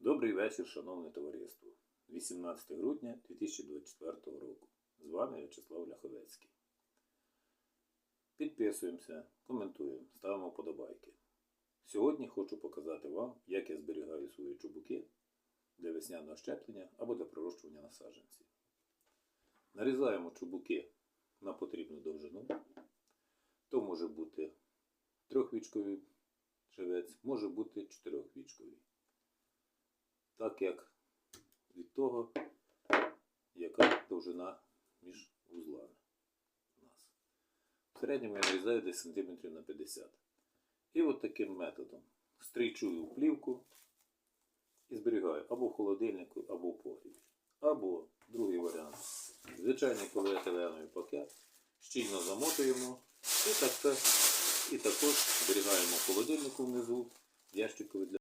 Добрий вечір, шановне товариство. 18 грудня 2024 року. З вами В'ячеслав Ляховецький. Підписуємося, коментуємо, ставимо вподобайки. Сьогодні хочу показати вам, як я зберігаю свої чубуки для весняного щеплення або для пророщування насадженців. Нарізаємо чубуки на потрібну довжину. То може бути трьохвічковий живець, може бути чотирьохвічковий так як від того, яка довжина між вузлами у нас. В середньому я нарізаю десь сантиметрів на 50. І от таким методом стрійчую плівку і зберігаю або в холодильнику, або в погрібі. Або другий варіант. Звичайний поліетиленовий пакет. Щільно замотуємо і, так, і також зберігаємо в холодильнику внизу, ящикові для